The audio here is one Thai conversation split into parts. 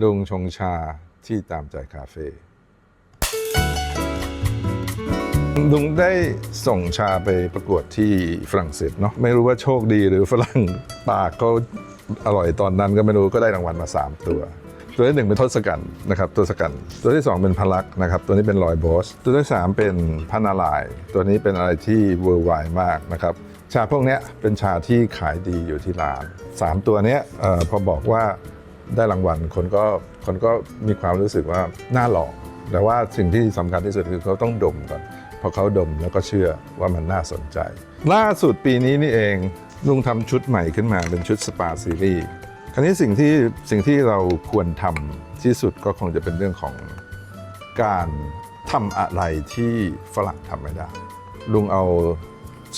ลุงชงชาที่ตามใจคาเฟ่ลุงได้ส่งชาไปประกวดที่ฝรั่งเศสเนาะไม่รู้ว่าโชคดีหรือฝรั่งปากเขาอร่อยตอนนั้นก็ไม่รู้ก็ได้รางวัลมา 3 ตัว ตัวที่หนึ่งเป็นทศกัณฐ์นะครับตัวสกันตัวที่ 2 เป็นพลักษ์นะครับตัวนี้เป็นลอยโบสตัวที่ 3 เป็นพานาลาย ตัวนี้เป็นอะไรที่เวอร์ไวมากนะครับชาพวกเนี้ยเป็นชาที่ขายดีอยู่ที่ร้าน 3 ตัวเนี้ยพอบอกว่า ได้รางวัลคนก็คนก็มีความรู้สึกว่าน่าหลอกแต่ว่าสิ่งที่สำคัญที่สุดคือเขาต้องดมก่อนพอเขาดมแล้วก็เชื่อว่ามันน่าสนใจ ล่าสุดปีนี้นี่เองลุงทำชุดใหม่ขึ้นมาเป็นชุดสปาซีรีส์คราวนี้สิ่งที่สิ่งที่เราควรทำที่สุดก็คงจะเป็นเรื่องของการทำอะไรที่ฝรั่งทำไม่ได้ ลุงเอา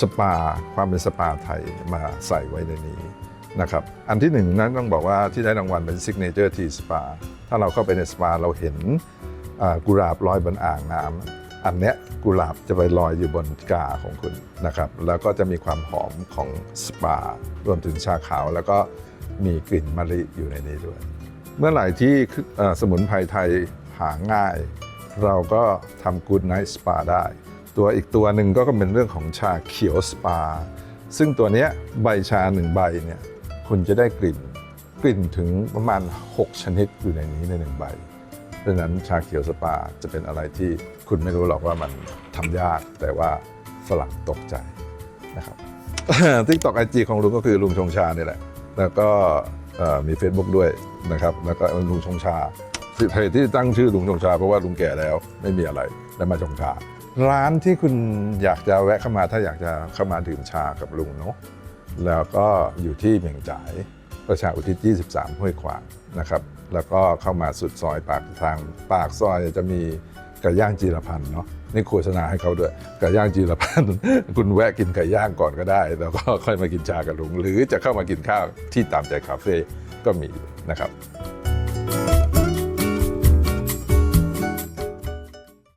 สปาความเป็นสปาไทยมาใส่ไว้ในนี้ นะครับอันที่หนึ่งนั้นต้องบอกว่าที่ได้รางวัลเป็นซิกเนเจอร์ทีสปาถ้าเราเข้าไปในสปาเราเห็นกุหลาบลอยบนอ่างน้ำอันเนี้ยกุหลาบจะไปลอยอยู่บนกาของคุณนะครับแล้วก็จะมีความหอมของสปารวมถึงชาขาว แล้วก็มีกลิ่นมะลิอยู่ในนี้ด้วย เมื่อไหร่ที่สมุนไพรไทยหาง่าย เราก็ทำกูดไนท์สปาได้ ตัวอีกตัวหนึ่งก็เป็นเรื่องของชาเขียวสปาซึ่งตัวเนี้ยใบชาหนึ่งใบเนี่ย คุณจะได้กลิ่นกลิ่นถึงประมาณ 6 ชนิดอยู่ในนี้ในหนึ่งใบดังนั้นชาเขียวสปาจะเป็นอะไรที่คุณไม่รู้หรอกว่ามันทำยากแต่ว่าฝรั่งตกใจนะครับทิกตอกไอจีของลุงก็คือลุงชงชาเนี่ยแหละ แล้วก็มี Facebook ด้วยนะครับ แล้วก็ลุงชงชาเหตุที่ตั้งชื่อลุงชงชาเพราะว่าลุงแก่แล้วไม่มีอะไรแล้วมาชงชา ร้านที่คุณอยากจะแวะเข้ามาถ้าอยากจะเข้ามาดื่มชากับลุงเนาะ แล้วก็อยู่ที่เมียงจ่ายประชาอุทิศ 23 ห้วยขวางนะครับ แล้วก็เข้ามาสุดซอยปากทางปากซอยจะมีไก่ย่างจีรพันธ์เนาะนี่โฆษณาให้เขาด้วยไก่ย่างจีรพันธ์คุณแวะกินไก่ย่างก่อนก็ได้ แล้วก็ค่อยมากินชากับลุง หรือจะเข้ามากินข้าวที่ตามใจคาเฟ่ก็มีนะครับ